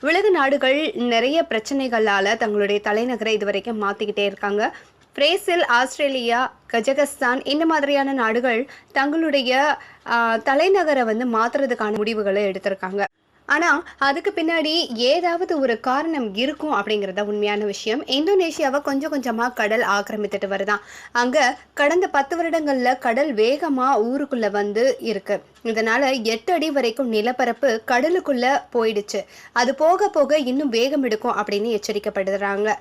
உலக நாடுகள் நிறைய பிரச்சனைகளால தங்களுடைய தலைநகரை இதுவரைக்கும் மாத்திக்கிட்டே இருக்காங்க. பிரேசில் ஆஸ்திரேலியா கஜகஸ்தான் இந்த மாதிரியான நாடுகள் தங்களுடைய தலைநகரை வந்து மாத்துறதுக்கான முடிவுகளை எடுத்திருக்காங்க. ஆனா அதுக்கு பின்னாடி ஏதாவது ஒரு காரணம் இருக்கும் அப்படிங்கறத உண்மையான விஷயம். இந்தோனேஷியாவை கொஞ்சம் கொஞ்சமா கடல் ஆக்கிரமித்துட்டு வருதான். அங்க கடந்த பத்து வருடங்கள்ல கடல் வேகமா ஊருக்குள்ள வந்து இருக்கு. இதனால எட்டு அடி வரைக்கும் நிலப்பரப்பு கடலுக்குள்ள போயிடுச்சு. அது போக போக இன்னும் வேகம் எடுக்கும் அப்படின்னு எச்சரிக்கப்படுறாங்க.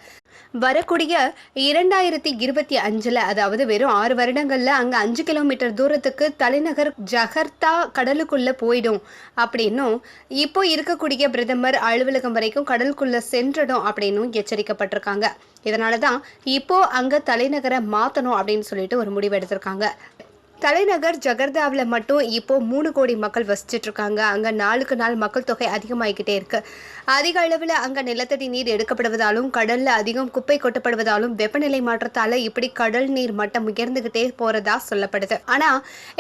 வரக்கூடிய இரண்டாயிரத்தி இருபத்தி அஞ்சுல அதாவது வெறும் ஆறு வருடங்கள்ல அங்க அஞ்சு கிலோமீட்டர் தூரத்துக்கு தலைநகர் ஜகர்த்தா கடலுக்குள்ள போயிடும் அப்படின்னும் இப்போ இருக்கக்கூடிய பிரதமர் அலுவலகம் வரைக்கும் கடலுக்குள்ள சென்றடும் அப்படின்னும் எச்சரிக்கப்பட்டிருக்காங்க. இதனால தான் இப்போ அங்க தலைநகரை மாத்தணும் அப்படின்னு சொல்லிட்டு ஒரு முடிவு எடுத்திருக்காங்க. தலைநகர் ஜகர்தாவில் மட்டும் இப்போ மூணு கோடி மக்கள் வசிச்சிட்டு இருக்காங்க அங்கே நாளுக்கு நாள் மக்கள் தொகை அதிகமாகிக்கிட்டே இருக்கு. அதிக அளவில் அங்கே நிலத்தடி நீர் எடுக்கப்படுவதாலும் கடலில் அதிகம் குப்பை கொட்டப்படுவதாலும் வெப்பநிலை மாற்றத்தால் இப்படி கடல் நீர் மட்டம் உயர்ந்துகிட்டே போறதா சொல்லப்படுது. ஆனா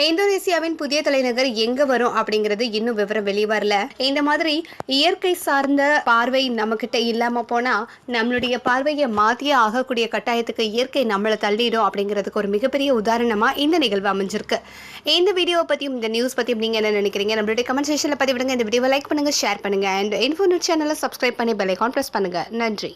இந்தோனேசியாவின் புதிய தலைநகர் எங்க வரும் அப்படிங்கிறது இன்னும் விவரம் வெளியே வரல. இந்த மாதிரி இயற்கை சார்ந்த பார்வை நம்மக்கிட்ட இல்லாமல் இல்லாம போனா நம்மளுடைய பார்வையை மாத்தியே ஆகக்கூடிய கட்டாயத்துக்கு இயற்கை நம்மளை தள்ளிடும் அப்படிங்கிறதுக்கு ஒரு மிகப்பெரிய உதாரணமா இந்த நிகழ்வு முடிஞ்சிருக்கு. இந்த வீடியோவை பற்றியும் இந்த நியூஸ் பற்றியும் நீங்க என்ன நினைக்கிறீங்க? நம்மளுடைய கமெண்ட் செக்ஷன்ல பதிவிடுங்க. இந்த வீடியோவை லைக் பண்ணுங்க ஷேர் பண்ணுங்க. அண்ட் இன்ஃபோ நியூஸ் சேனலை சப்ஸ்கிரைப் பண்ணி பெல் ஐக்கான் ப்ரெஸ் பண்ணுங்க. நன்றி.